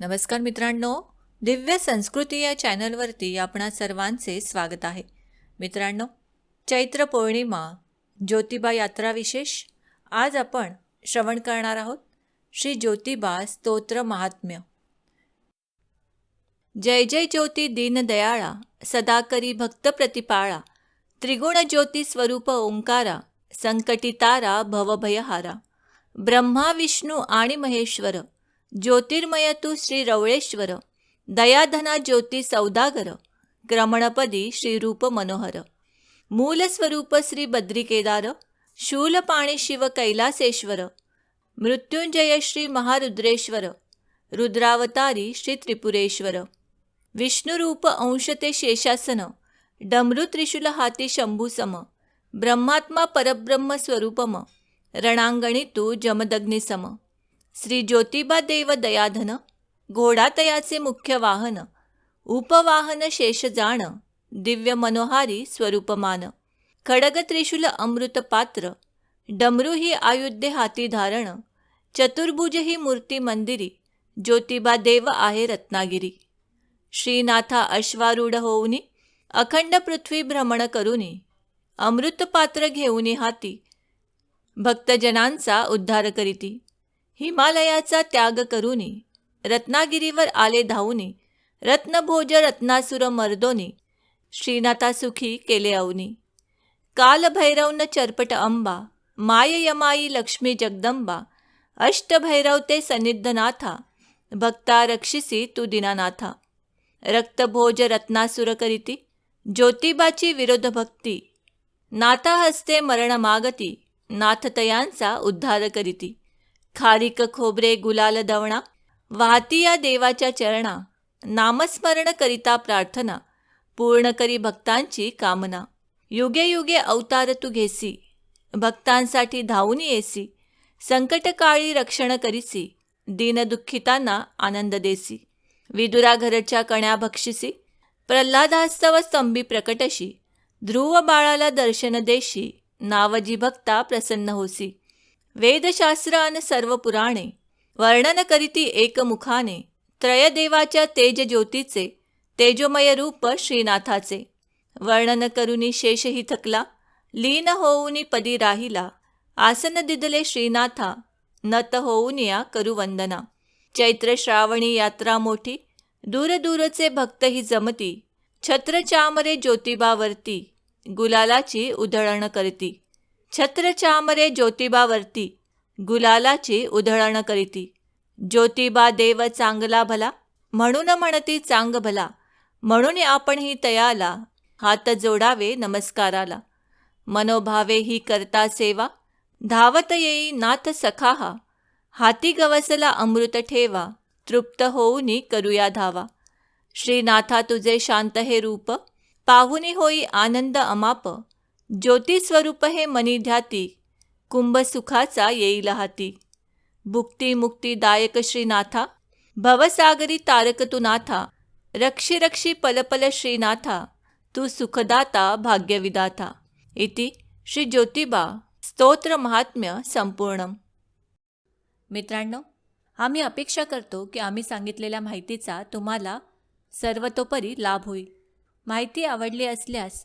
नमस्कार मित्रांनो दिव्य संस्कृती या चॅनलवरती आपणा सर्वांचे स्वागत आहे. मित्रांनो चैत्र पौर्णिमा ज्योतिबा यात्रा विशेष आज आपण श्रवण करणार आहोत. श्री ज्योतिबा स्तोत्र महात्म्य. जय जय ज्योती दीनदयाळा सदा करी भक्त प्रतिपाळा त्रिगुण ज्योती स्वरूप ओंकारा संकटितारा भवभयहारा ब्रह्मा विष्णू आणि महेश्वर. ज्योतिर्मय तू श्री रवळेश्वर दयाधना ज्योती सौदागर क्रमणपदी श्रीरूप मनोहर मूलस्वरूप श्री बद्रिकेदार शूलपाणी शिव कैलासेश्वर मृत्युंजय श्री महारुद्रेश्वर रुद्रावतारी श्री त्रिपुरेश्वर विष्णुरूप अंश ते शेषासन डमरू त्रिशूल हाती शंभूसम ब्रह्मात्मा परब्रह्म स्वरूपम रणांगणी तू जमदग्निसम. श्री ज्योतिबा देव दयाधन घोडातयाचे मुख्य वाहन उपवाहन शेष जाण दिव्य मनोहारी स्वरूपमान. खडग त्रिशूल अमृत पात्र डमरू ही आयुध्य हाती धारण चतुर्भुज ही मूर्ती मंदिरी ज्योतिबा देव आहे रत्नागिरी. श्रीनाथा अश्वारूढ होऊनी अखंड पृथ्वी भ्रमण करुनी अमृत पात्र घेऊनी हाती भक्तजनांचा उद्धार करीती. हिमालयाचा त्याग करुनी रत्नागिरीवर आले धावूनी रत्नभोज रत्नासुर मर्दोनी श्रीनाथा सुखी केले अवनी कालभैरवनं चरपट अंबा माय यमाई लक्ष्मी जगदंबा अष्टभैरव ते सनिद्धनाथा भक्ता रक्षिसी तू दिनानाथा. रक्तभोज रत्नासुर करीती ज्योतिबाची विरोध भक्ती नाथा हस्ते मरण मागती नाथतयांचा उद्धार करीती. खारीक खोबरे गुलाल दवणा वाहती या देवाच्या चरणा नामस्मरण करिता प्रार्थना पूर्ण करी भक्तांची कामना. युगे युगे अवतार तू घेसी भक्तांसाठी धावून येसी संकटकाळी रक्षण करीसी दीनदुःखितांना आनंद देसी. विदुरा घरच्या कण्या भक्षिसी प्रल्हादास्तव स्तंभी प्रकटशी ध्रुव बाळाला दर्शन देशी नावजी भक्ता प्रसन्न होसी. वेदशास्त्र अन सर्व पुराणे वर्णन करीती एकमुखाने त्रयदेवाच्या तेज ज्योतीचे तेजोमय रूप श्रीनाथाचे. वर्णन करुनी शेषही थकला लीन होऊनी पदी राहिला आसन दिदले श्रीनाथा नत होऊन या करुवंदना. चैत्र श्रावणी यात्रा मोठी दूरदूरचे भक्तही जमती छत्रचामरे ज्योतिबावरती गुलालाची उधळण करती. छत्रचामरे ज्योतिबावरती गुलालाची उधळण करीती. ज्योतिबा देव चांगला भला म्हणून म्हणती चांग भला म्हणून आपण ही तयाला हात जोडावे नमस्काराला. मनोभावे ही करता सेवा धावत येई नाथ सखाहा हाती गवसला अमृत ठेवा तृप्त होऊनी करूया धावा. श्रीनाथा तुझे शांत हे रूप पाहुनी होई आनंद अमाप ज्योतिस्वरूप हे मनी ध्याती कुंभ सुखाचा येईल हाती. भुक्ती मुक्तीदायक श्रीनाथा भवसागरी तारक तू नाथा रक्षी रक्षी पलपल श्रीनाथा तू सुखदाता भाग्यविदाता इति श्री ज्योतिबा स्तोत्र महात्म्य संपूर्ण मित्रांनो आम्ही अपेक्षा करतो की आम्ही सांगितलेल्या माहितीचा तुम्हाला सर्वतोपरी लाभ होईल. माहिती आवडली असल्यास